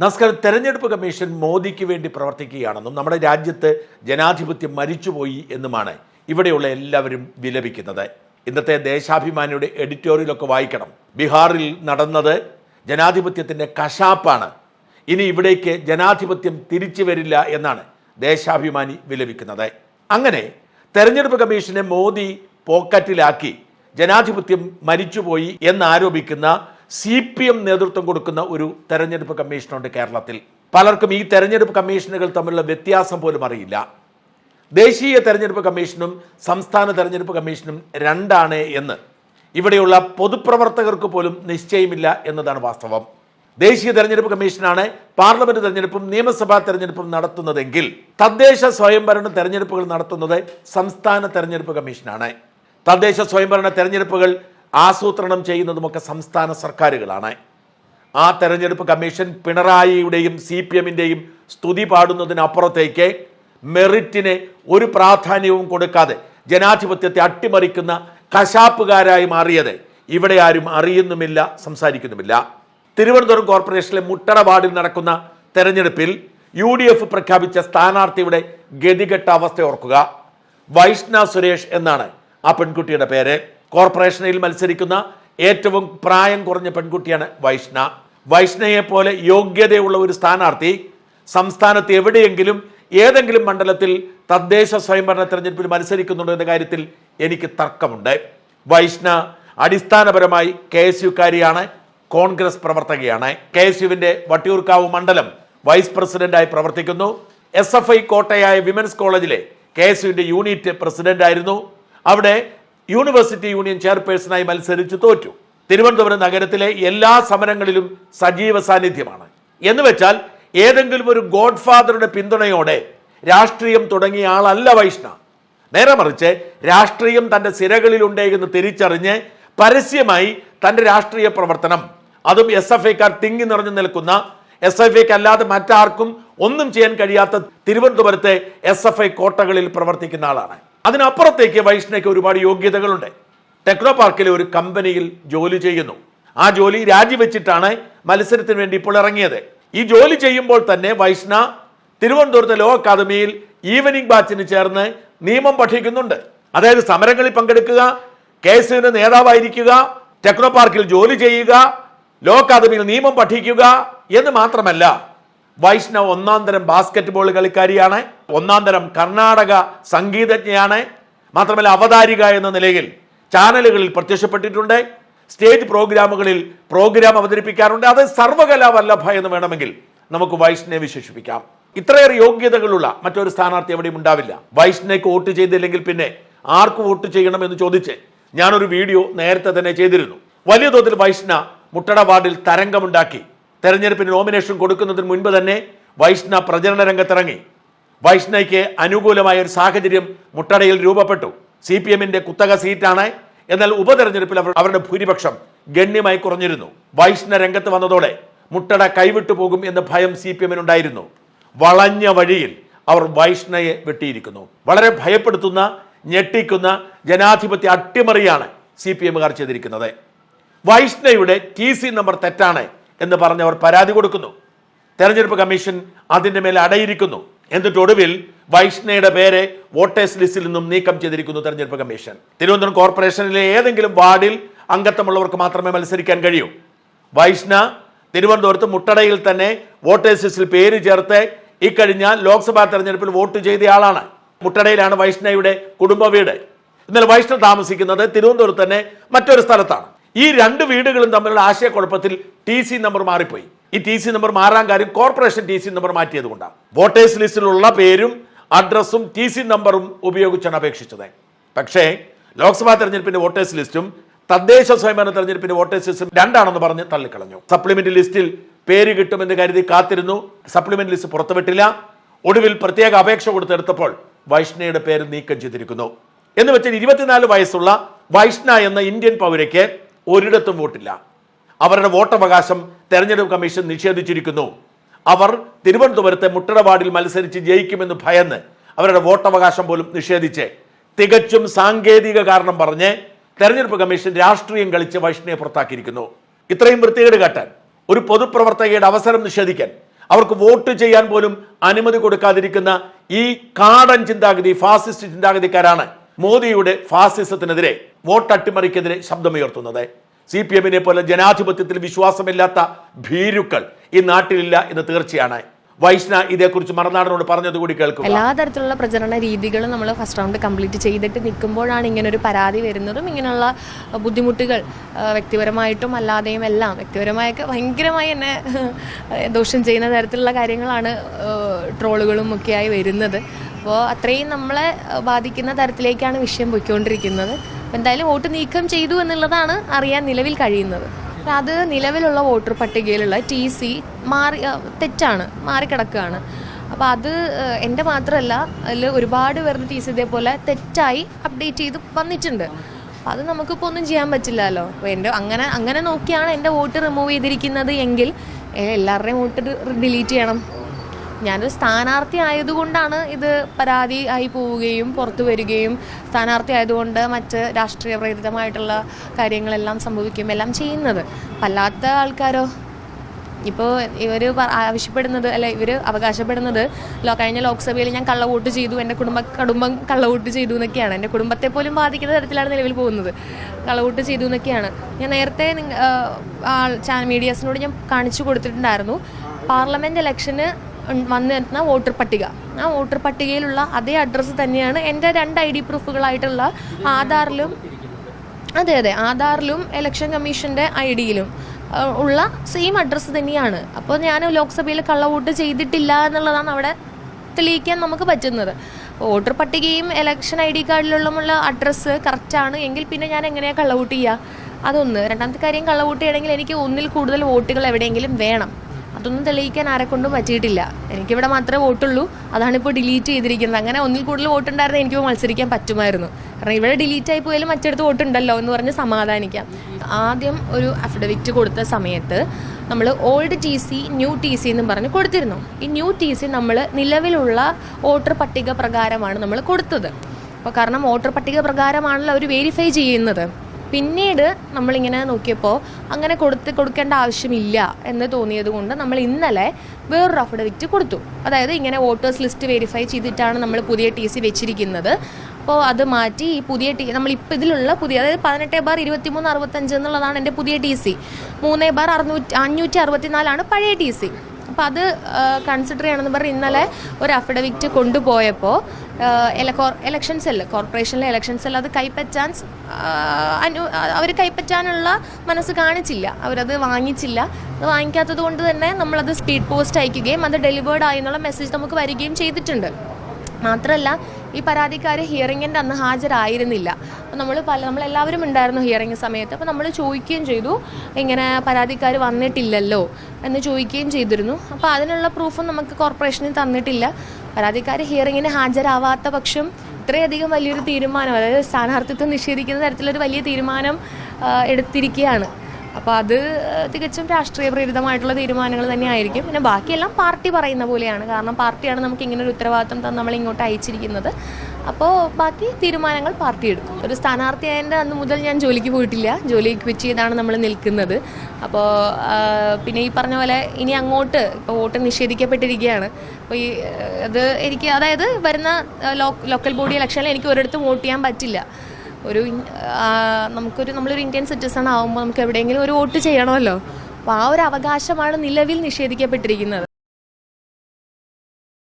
നമസ്കാരം. തെരഞ്ഞെടുപ്പ് കമ്മീഷൻ മോദിക്ക് വേണ്ടി പ്രവർത്തിക്കുകയാണെന്നും നമ്മുടെ രാജ്യത്ത് ജനാധിപത്യം മരിച്ചുപോയി എന്നുമാണ് ഇവിടെയുള്ള എല്ലാവരും വിലപിക്കുന്നത്. ഇന്നത്തെ ദേശാഭിമാനിയുടെ എഡിറ്റോറിയലൊക്കെ വായിക്കണം. ബീഹാറിൽ നടന്നത് ജനാധിപത്യത്തിന്റെ കശാപ്പാണ്. ഇനി ഇവിടേക്ക് ജനാധിപത്യം തിരിച്ചു വരില്ല എന്നാണ് ദേശാഭിമാനി വിലപിക്കുന്നത്. അങ്ങനെ തെരഞ്ഞെടുപ്പ് കമ്മീഷനെ മോദി പോക്കറ്റിലാക്കി ജനാധിപത്യം മരിച്ചുപോയി എന്നാരോപിക്കുന്ന സി പി എം നേതൃത്വം കൊടുക്കുന്ന ഒരു തെരഞ്ഞെടുപ്പ് കമ്മീഷനുണ്ട് കേരളത്തിൽ. പലർക്കും ഈ തെരഞ്ഞെടുപ്പ് കമ്മീഷനുകൾ തമ്മിലുള്ള വ്യത്യാസം പോലും അറിയില്ല. ദേശീയ തെരഞ്ഞെടുപ്പ് കമ്മീഷനും സംസ്ഥാന തെരഞ്ഞെടുപ്പ് കമ്മീഷനും രണ്ടാണ് എന്ന്. ഇവിടെയുള്ള പൊതുപ്രവർത്തകർക്ക് പോലും നിശ്ചയമില്ല എന്നതാണ് വാസ്തവം. ദേശീയ തെരഞ്ഞെടുപ്പ് കമ്മീഷനാണ് പാർലമെന്റ് തെരഞ്ഞെടുപ്പും നിയമസഭാ തെരഞ്ഞെടുപ്പും നടത്തുന്നതെങ്കിൽ തദ്ദേശ സ്വയംഭരണ തെരഞ്ഞെടുപ്പുകൾ നടത്തുന്നത് സംസ്ഥാന തെരഞ്ഞെടുപ്പ് കമ്മീഷനാണ്. തദ്ദേശ സ്വയംഭരണ തെരഞ്ഞെടുപ്പുകൾ ആസൂത്രണം ചെയ്യുന്നതുമൊക്കെ സംസ്ഥാന സർക്കാരുകളാണ്. ആ തെരഞ്ഞെടുപ്പ് കമ്മീഷൻ പിണറായിയുടെയും സി പി എമ്മിന്റെയും സ്തുതി പാടുന്നതിനപ്പുറത്തേക്ക് മെറിറ്റിന് ഒരു പ്രാധാന്യവും കൊടുക്കാതെ ജനാധിപത്യത്തെ അട്ടിമറിക്കുന്ന കശാപ്പുകാരായി മാറിയത് ഇവിടെ ആരും അറിയുന്നുമില്ല സംസാരിക്കുന്നുമില്ല. തിരുവനന്തപുരം കോർപ്പറേഷനിലെ മുട്ടട വാർഡിൽ നടക്കുന്ന തെരഞ്ഞെടുപ്പിൽ യു ഡി എഫ് പ്രഖ്യാപിച്ച സ്ഥാനാർത്ഥിയുടെ ഗതികെട്ട അവസ്ഥ ഓർക്കുക. വൈഷ്ണ സുരേഷ് എന്നാണ് ആ പെൺകുട്ടിയുടെ പേര്. കോർപ്പറേഷനിൽ മത്സരിക്കുന്ന ഏറ്റവും പ്രായം കുറഞ്ഞ പെൺകുട്ടിയാണ് വൈഷ്ണ. വൈഷ്ണയെ പോലെ യോഗ്യതയുള്ള ഒരു സ്ഥാനാർത്ഥി സംസ്ഥാനത്ത് എവിടെയെങ്കിലും ഏതെങ്കിലും മണ്ഡലത്തിൽ തദ്ദേശ സ്വയംഭരണ തെരഞ്ഞെടുപ്പിൽ മത്സരിക്കുന്നുണ്ടോ എന്ന കാര്യത്തിൽ എനിക്ക് തർക്കമുണ്ട്. വൈഷ്ണ അടിസ്ഥാനപരമായി കെ എസ് യുക്കാരിയാണ് കോൺഗ്രസ് പ്രവർത്തകയാണ്. കെ എസ് യുവിന്റെ വട്ടിയൂർക്കാവ് മണ്ഡലം വൈസ് പ്രസിഡന്റായി പ്രവർത്തിക്കുന്നു. എസ് എഫ് ഐ കോട്ടയായ വിമൻസ് കോളേജിലെ കെ എസ് യുവിന്റെ യൂണിറ്റ് പ്രസിഡന്റ് ആയിരുന്നു അവിടെ യൂണിവേഴ്സിറ്റി യൂണിയൻ ചെയർപേഴ്സണായി മത്സരിച്ച് തോറ്റു. തിരുവനന്തപുരം നഗരത്തിലെ എല്ലാ സമരങ്ങളിലും സജീവ സാന്നിധ്യമാണ്. എന്ന് വെച്ചാൽ ഏതെങ്കിലും ഒരു ഗോഡ്ഫാദറുടെ പിന്തുണയോടെ രാഷ്ട്രീയം തുടങ്ങിയ ആളല്ല വൈഷ്ണ. നേരെ മറിച്ച് രാഷ്ട്രീയം തന്റെ സിരകളിലുണ്ട് എന്ന് തിരിച്ചറിഞ്ഞ് പരസ്യമായി തന്റെ രാഷ്ട്രീയ പ്രവർത്തനം അതും എസ് എഫ് ഐക്കാർ തിങ്ങി നിറഞ്ഞു നിൽക്കുന്ന എസ് എഫ് ഐക്ക് അല്ലാതെ മറ്റാർക്കും ഒന്നും ചെയ്യാൻ കഴിയാത്ത തിരുവനന്തപുരത്തെ എസ് എഫ് ഐ കോട്ടകളിൽ പ്രവർത്തിക്കുന്ന ആളാണ്. അതിനപ്പുറത്തേക്ക് വൈഷ്ണയ്ക്ക് ഒരുപാട് യോഗ്യതകളുണ്ട്. ടെക്നോ പാർക്കിലെ ഒരു കമ്പനിയിൽ ജോലി ചെയ്യുന്നു. ആ ജോലി രാജിവെച്ചിട്ടാണ് മത്സരത്തിന് വേണ്ടി ഇപ്പോൾ ഇറങ്ങിയത്. ഈ ജോലി ചെയ്യുമ്പോൾ തന്നെ വൈഷ്ണ തിരുവനന്തപുരത്തെ ലോ അക്കാദമിയിൽ ഈവനിംഗ് ബാച്ചിന് ചേർന്ന് നിയമം പഠിക്കുന്നുണ്ട്. അതായത് സമരങ്ങളിൽ പങ്കെടുക്കുക കേസിന് നേതാവായിരിക്കുക ടെക്നോ പാർക്കിൽ ജോലി ചെയ്യുക ലോ അക്കാദമിയിൽ നിയമം പഠിക്കുക എന്ന് മാത്രമല്ല വൈഷ്ണവ് ഒന്നാം തരം ബാസ്കറ്റ് ബോൾ കളിക്കാരിയാണ്. ഒന്നാം തരം കർണാടക സംഗീതജ്ഞയാണ്. മാത്രമല്ല അവതാരിക എന്ന നിലയിൽ ചാനലുകളിൽ പ്രത്യക്ഷപ്പെട്ടിട്ടുണ്ട്. സ്റ്റേജ് പ്രോഗ്രാമുകളിൽ പ്രോഗ്രാം അവതരിപ്പിക്കാറുണ്ട്. അത് സർവകലാ വല്ലഭ എന്ന് വേണമെങ്കിൽ നമുക്ക് വൈഷ്ണയെ വിശേഷിപ്പിക്കാം. ഇത്രയേറെ യോഗ്യതകളുള്ള മറ്റൊരു സ്ഥാനാർത്ഥി എവിടെയും ഉണ്ടാവില്ല. വൈഷ്ണയ്ക്ക് വോട്ട് ചെയ്തില്ലെങ്കിൽ പിന്നെ ആർക്ക് വോട്ട് ചെയ്യണം എന്ന് ചോദിച്ച് ഞാനൊരു വീഡിയോ നേരത്തെ തന്നെ ചെയ്തിരുന്നു. വലിയ തോതിൽ വൈഷ്ണ മുട്ടട വാർഡിൽ തരംഗമുണ്ടാക്കി. തെരഞ്ഞെടുപ്പിന് നോമിനേഷൻ കൊടുക്കുന്നതിന് മുൻപ് തന്നെ വൈഷ്ണ പ്രചരണ രംഗത്തിറങ്ങി. വൈഷ്ണയ്ക്ക് അനുകൂലമായ ഒരു സാഹചര്യം മുട്ടടയിൽ രൂപപ്പെട്ടു. സി പി എമ്മിന്റെ കുത്തക സീറ്റാണ്. എന്നാൽ ഉപതെരഞ്ഞെടുപ്പിൽ അവർ അവരുടെ ഭൂരിപക്ഷം ഗണ്യമായി കുറഞ്ഞിരുന്നു. വൈഷ്ണ രംഗത്ത് വന്നതോടെ മുട്ടട കൈവിട്ടു പോകും എന്ന ഭയം സി പി എമ്മിനുണ്ടായിരുന്നു. വളഞ്ഞ വഴിയിൽ അവർ വൈഷ്ണയെ വെട്ടിയിരിക്കുന്നു. വളരെ ഭയപ്പെടുത്തുന്ന ഞെട്ടിക്കുന്ന ജനാധിപത്യ അട്ടിമറിയാണ് സി പി എമ്മുകാർ ചെയ്തിരിക്കുന്നത്. വൈഷ്ണയുടെ ടി സി നമ്പർ തെറ്റാണ്. എന്ന് അവർ പരാതി കൊടുക്കുന്നു. തെരഞ്ഞെടുപ്പ് കമ്മീഷൻ അതിന്റെ മേൽ അടയിരിക്കുന്നു. എന്നിട്ട് ഒടുവിൽ വൈഷ്ണയുടെ പേര് വോട്ടേഴ്സ് ലിസ്റ്റിൽ നിന്നും നീക്കം ചെയ്തിരിക്കുന്നു തെരഞ്ഞെടുപ്പ് കമ്മീഷൻ. തിരുവനന്തപുരം കോർപ്പറേഷനിലെ ഏതെങ്കിലും വാർഡിൽ അംഗത്വമുള്ളവർക്ക് മാത്രമേ മത്സരിക്കാൻ കഴിയൂ. വൈഷ്ണ തിരുവനന്തപുരത്ത് മുട്ടടയിൽ തന്നെ വോട്ടേഴ്സ് ലിസ്റ്റിൽ പേര് ചേർത്ത് ഇക്കഴിഞ്ഞ ലോക്സഭാ തെരഞ്ഞെടുപ്പിൽ വോട്ട് ചെയ്തയാളാണ്. മുട്ടടയിലാണ് വൈഷ്ണയുടെ കുടുംബ വീട്. എന്നാൽ വൈഷ്ണ താമസിക്കുന്നത് തിരുവനന്തപുരത്ത് തന്നെ മറ്റൊരു സ്ഥലത്താണ്. ഈ രണ്ട് വീടുകളും തമ്മിലുള്ള ആശയക്കുഴപ്പത്തിൽ ടി സി നമ്പർ മാറിപ്പോയി. ഈ ടി സി നമ്പർ മാറാൻ കാര്യം കോർപ്പറേഷൻ ടി സി നമ്പർ മാറ്റിയത് കൊണ്ടാണ്. വോട്ടേഴ്സ് ലിസ്റ്റിലുള്ള പേരും അഡ്രസ്സും ടി സി നമ്പറും ഉപയോഗിച്ചാണ് അപേക്ഷിച്ചത്. പക്ഷേ ലോക്സഭാ തെരഞ്ഞെടുപ്പിന്റെ വോട്ടേഴ്സ് ലിസ്റ്റും തദ്ദേശ സ്വയംഭരണ തെരഞ്ഞെടുപ്പിന്റെ വോട്ടേഴ്സ് ലിസ്റ്റും രണ്ടാണെന്ന് പറഞ്ഞ് തള്ളിക്കളഞ്ഞു. സപ്ലിമെന്റ് ലിസ്റ്റിൽ പേര് കിട്ടുമെന്ന് കരുതി കാത്തിരുന്നു. സപ്ലിമെന്റ് ലിസ്റ്റ് പുറത്തുവിട്ടില്ല. ഒടുവിൽ പ്രത്യേക അപേക്ഷ കൊടുത്തെടുത്തപ്പോൾ വൈഷ്ണയുടെ പേര് നീക്കം ചെയ്തിരിക്കുന്നു. എന്ന് വെച്ചാൽ ഇരുപത്തിനാല് വയസ്സുള്ള വൈഷ്ണ എന്ന ഇന്ത്യൻ പൗരയ്ക്ക് ഒരിടത്തും വോട്ടില്ല. അവരുടെ വോട്ടവകാശം തെരഞ്ഞെടുപ്പ് കമ്മീഷൻ നിഷേധിച്ചിരിക്കുന്നു. അവർ തിരുവനന്തപുരത്തെ മുട്ടട വാർഡിൽ മത്സരിച്ച് ജയിക്കുമെന്ന് ഭയന്ന് അവരുടെ വോട്ടവകാശം പോലും നിഷേധിച്ച് തികച്ചും സാങ്കേതിക കാരണം പറഞ്ഞ് തെരഞ്ഞെടുപ്പ് കമ്മീഷൻ രാഷ്ട്രീയം കളിച്ച് വൈഷ്ണയെ പുറത്താക്കിയിരിക്കുന്നു. ഇത്രയും വൃത്തികേട് കാട്ടാൻ ഒരു പൊതുപ്രവർത്തകയുടെ അവസരം നിഷേധിക്കാൻ അവർക്ക് വോട്ട് ചെയ്യാൻ പോലും അനുമതി കൊടുക്കാതിരിക്കുന്ന ഈ കാടൻ ചിന്താഗതി ഫാസിസ്റ്റ് ചിന്താഗതിക്കാരാണ് മോദിയുടെ ഫാസിസത്തിനെതിരെ വോട്ട് അട്ടിമറിക്കെതിരെ ശബ്ദമുയർത്തുന്നത്. സി പി എമ്മിനെ പോലെ ജനാധിപത്യത്തിൽ വിശ്വാസമില്ലാത്ത ഭീരുക്കൾ ഈ നാട്ടിലില്ല എന്ന് തീർച്ചയാണ്. വൈഷ്ണ ഇതേക്കുറിച്ച് മറുനാടനോട് പറഞ്ഞത് കൂടി കേൾക്കും എല്ലാ തരത്തിലുള്ള പ്രചരണ രീതികളും നമ്മൾ ഫസ്റ്റ് റൗണ്ട് കംപ്ലീറ്റ് ചെയ്തിട്ട് നിൽക്കുമ്പോഴാണ് ഇങ്ങനെ ഒരു പരാതി വരുന്നതും ഇങ്ങനെയുള്ള ബുദ്ധിമുട്ടുകൾ വ്യക്തിപരമായിട്ടും അല്ലാതെയും എല്ലാം. വ്യക്തിപരമായൊക്കെ ഭയങ്കരമായി എന്നെ ദോഷം ചെയ്യുന്ന തരത്തിലുള്ള കാര്യങ്ങളാണ് ട്രോളുകളും ഒക്കെയായി വരുന്നത്. അപ്പോൾ അത്രയും നമ്മളെ ബാധിക്കുന്ന തരത്തിലേക്കാണ് വിഷയം പോയിക്കൊണ്ടിരിക്കുന്നത്. എന്തായാലും വോട്ട് നീക്കം ചെയ്തു എന്നുള്ളതാണ് അറിയാൻ നിലവിൽ കഴിയുന്നത്. അത് നിലവിലുള്ള വോട്ടർ പട്ടികയിലുള്ള ടി സി മാറി തെറ്റാണ് മാറിക്കിടക്കുകയാണ്. അപ്പോൾ അത് എന്റെ മാത്രമല്ല അതിൽ ഒരുപാട് പേരുടെ ടി സി ഇതേപോലെ തെറ്റായി അപ്ഡേറ്റ് ചെയ്ത് വന്നിട്ടുണ്ട്. അപ്പോൾ അത് നമുക്കിപ്പോൾ ഒന്നും ചെയ്യാൻ പറ്റില്ലല്ലോ. അപ്പോൾ എന്റെ അങ്ങനെ അങ്ങനെ നോക്കിയാണ് എന്റെ വോട്ട് റിമൂവ് ചെയ്തിരിക്കുന്നത് എങ്കിൽ എല്ലാവരുടെയും വോട്ട് ഡിലീറ്റ് ചെയ്യണം. ഞാനൊരു സ്ഥാനാർത്ഥി ആയതുകൊണ്ടാണ് ഇത് പരാതി ആയി പോവുകയും പുറത്തു വരികയും സ്ഥാനാർത്ഥി ആയതുകൊണ്ട് മറ്റ് രാഷ്ട്രീയ പ്രേരിതമായിട്ടുള്ള കാര്യങ്ങളെല്ലാം സംഭവിക്കുകയും എല്ലാം ചെയ്യുന്നത്. അല്ലാത്ത ആൾക്കാരോ? ഇപ്പോൾ ഇവർ ആവശ്യപ്പെടുന്നത് അല്ല ഇവർ അവകാശപ്പെടുന്നത് കഴിഞ്ഞ ലോക്സഭയിൽ ഞാൻ കള്ളവോട്ട് ചെയ്തു എന്റെ കുടുംബ കുടുംബം കള്ളവോട്ട് ചെയ്തു എന്നൊക്കെയാണ്. എന്റെ കുടുംബത്തെ പോലും ബാധിക്കുന്ന തരത്തിലാണ് നിലവിൽ പോകുന്നത്. കള്ളവോട്ട് ചെയ്തു എന്നൊക്കെയാണ്. ഞാൻ നേരത്തെ മീഡിയാസിനോട് ഞാൻ കാണിച്ചു കൊടുത്തിട്ടുണ്ടായിരുന്നു. പാർലമെന്റ് ഇലക്ഷന് വന്നിരുന്ന വോട്ടർ പട്ടിക. ആ വോട്ടർ പട്ടികയിലുള്ള അതേ അഡ്രസ്സ് തന്നെയാണ് എന്റെ രണ്ട് ഐ ഡി പ്രൂഫുകളായിട്ടുള്ള ആധാറിലും അതെ അതെ ആധാറിലും ഇലക്ഷൻ കമ്മീഷന്റെ ഐ ഡിയിലും ഉള്ള സെയിം അഡ്രസ്സ് തന്നെയാണ്. അപ്പോൾ ഞാൻ ലോക്സഭയിൽ കള്ളവോട്ട് ചെയ്തിട്ടില്ല എന്നുള്ളതാണ് അവിടെ തെളിയിക്കാൻ നമുക്ക് പറ്റുന്നത്. വോട്ടർ പട്ടികയും ഇലക്ഷൻ ഐ ഡി കാർഡിലുള്ള അഡ്രസ്സ് കറക്റ്റാണ് എങ്കിൽ പിന്നെ ഞാൻ എങ്ങനെയാണ് കള്ളവോട്ട് ചെയ്യുക? അതൊന്ന്. രണ്ടാമത്തെ കാര്യം കള്ളവോട്ട് ചെയ്യണമെങ്കിൽ എനിക്ക് ഒന്നിൽ കൂടുതൽ വോട്ടുകൾ എവിടെയെങ്കിലും വേണം. അതൊന്നും തെളിയിക്കാൻ ആരെക്കൊണ്ടും പറ്റിയിട്ടില്ല. എനിക്കിവിടെ മാത്രമേ വോട്ടുള്ളൂ. അതാണ് ഇപ്പോൾ ഡിലീറ്റ് ചെയ്തിരിക്കുന്നത്. അങ്ങനെ ഒന്നിൽ കൂടുതൽ വോട്ടുണ്ടായിരുന്നെങ്കിൽ എനിക്ക് മത്സരിക്കാൻ പറ്റുമായിരുന്നു. കാരണം ഇവിടെ ഡിലീറ്റ് ആയി പോയാലും മറ്റടുത്ത് വോട്ടുണ്ടല്ലോ എന്ന് പറഞ്ഞ് സമാധാനിക്കാം. ആദ്യം ഒരു അഫിഡവിറ്റ് കൊടുത്ത സമയത്ത് നമ്മൾ old T C new T C എന്നും പറഞ്ഞ് കൊടുത്തിരുന്നു. ഈ ന്യൂ ടി സി നമ്മൾ നിലവിലുള്ള വോട്ടർ പട്ടിക പ്രകാരമാണ് നമ്മൾ കൊടുത്തത്. അപ്പോൾ കാരണം വോട്ടർ പട്ടിക പ്രകാരമാണല്ലോ അവർ വെരിഫൈ ചെയ്യുന്നത്. പിന്നീട് നമ്മളിങ്ങനെ നോക്കിയപ്പോൾ അങ്ങനെ കൊടുത്ത് കൊടുക്കേണ്ട ആവശ്യമില്ല എന്ന് തോന്നിയത് കൊണ്ട് നമ്മൾ ഇന്നലെ വേറൊരു അഫിഡവിറ്റ് കൊടുത്തു. അതായത് ഇങ്ങനെ വോട്ടേഴ്സ് ലിസ്റ്റ് വെരിഫൈ ചെയ്തിട്ടാണ് നമ്മൾ പുതിയ ടി സി വെച്ചിരിക്കുന്നത്. അപ്പോൾ അത് മാറ്റി ഈ പുതിയ ടി നമ്മളിപ്പോൾ ഇതിലുള്ള പുതിയ അതായത് പതിനെട്ട് ബാർ ഇരുപത്തി മൂന്ന് അറുപത്തഞ്ച് എന്നുള്ളതാണ് എന്റെ പുതിയ ടി സി മൂന്ന് ബാർ അറുന്നൂറ്റി അഞ്ഞൂറ്റി അറുപത്തിനാലാണ് പഴയ ടി സി അപ്പോൾ അത് കൺസിഡർ ചെയ്യണമെന്ന് പറഞ്ഞ് ഇന്നലെ ഒരു അഫിഡവിറ്റ് കൊണ്ടുപോയപ്പോൾ എലക്ഷൻ സെല്ല് കോർപ്പറേഷനിലെ ഇലക്ഷൻ സെല്ല് അത് കൈപ്പറ്റാൻ അനു അവർ കൈപ്പറ്റാനുള്ള മനസ്സ് കാണിച്ചില്ല. അവരത് വാങ്ങിച്ചില്ല. അത് വാങ്ങിക്കാത്തത് കൊണ്ട് തന്നെ നമ്മളത് സ്പീഡ് പോസ്റ്റ് അയക്കുകയും അത് ഡെലിവേർഡ് ആയി എന്നുള്ള മെസ്സേജ് നമുക്ക് വരികയും ചെയ്തിട്ടുണ്ട്. മാത്രമല്ല ഈ പരാതിക്കാർ ഹിയറിങ്ങിന്റെ അന്ന് ഹാജരായിരുന്നില്ല. അപ്പോൾ നമ്മൾ പല നമ്മളെല്ലാവരും ഉണ്ടായിരുന്നു ഹിയറിംഗ് സമയത്ത്. അപ്പോൾ നമ്മൾ ചോദിക്കുകയും ചെയ്തു ഇങ്ങനെ പരാതിക്കാർ വന്നിട്ടില്ലല്ലോ എന്ന് ചോദിക്കുകയും ചെയ്തിരുന്നു. അപ്പോൾ അതിനുള്ള പ്രൂഫും നമുക്ക് കോർപ്പറേഷനിൽ തന്നിട്ടില്ല. പരാതിക്കാർ ഹിയറിങ്ങിന് ഹാജരാവാത്ത പക്ഷം ഇത്രയധികം വലിയൊരു തീരുമാനം അതായത് സ്ഥാനാർത്ഥിത്വം നിഷേധിക്കുന്ന തരത്തിലൊരു വലിയ തീരുമാനം എടുത്തിരിക്കുകയാണ്. അപ്പോൾ അത് തികച്ചും രാഷ്ട്രീയ പ്രേരിതമായിട്ടുള്ള തീരുമാനങ്ങൾ തന്നെയായിരിക്കും. പിന്നെ ബാക്കിയെല്ലാം പാർട്ടി പറയുന്ന പോലെയാണ്. കാരണം പാർട്ടിയാണ് നമുക്ക് ഇങ്ങനെ ഒരു ഉത്തരവാദിത്വം തന്നെ നമ്മൾ ഇങ്ങോട്ട് അയച്ചിരിക്കുന്നത്. അപ്പോൾ ബാക്കി തീരുമാനങ്ങൾ പാർട്ടി എടുക്കും. ഒരു സ്ഥാനാർത്ഥിയായതിന്റെ അന്ന് മുതൽ ഞാൻ ജോലിക്ക് പോയിട്ടില്ല. ജോലി ക്വിറ്റ് ചെയ്താണ് നമ്മൾ നിൽക്കുന്നത്. അപ്പോൾ പിന്നെ ഈ പറഞ്ഞ പോലെ ഇനി അങ്ങോട്ട് വോട്ട് നിഷേധിക്കപ്പെട്ടിരിക്കുകയാണ്. അപ്പോൾ ഈ അത് എനിക്ക് അതായത് വരുന്ന ലോക്കൽ ബോഡി ഇലക്ഷനിൽ എനിക്ക് ഒരിടത്തും വോട്ട് ചെയ്യാൻ പറ്റില്ല. ഒരു നമുക്കൊരു നമ്മളൊരു ഇന്ത്യൻ സിറ്റിസൺ ആകുമ്പോൾ നമുക്ക് എവിടെയെങ്കിലും ഒരു വോട്ട് ചെയ്യണമല്ലോ. അപ്പോൾ ആ ഒരു അവകാശമാണ് നിലവിൽ നിഷേധിക്കപ്പെട്ടിരിക്കുന്നത്.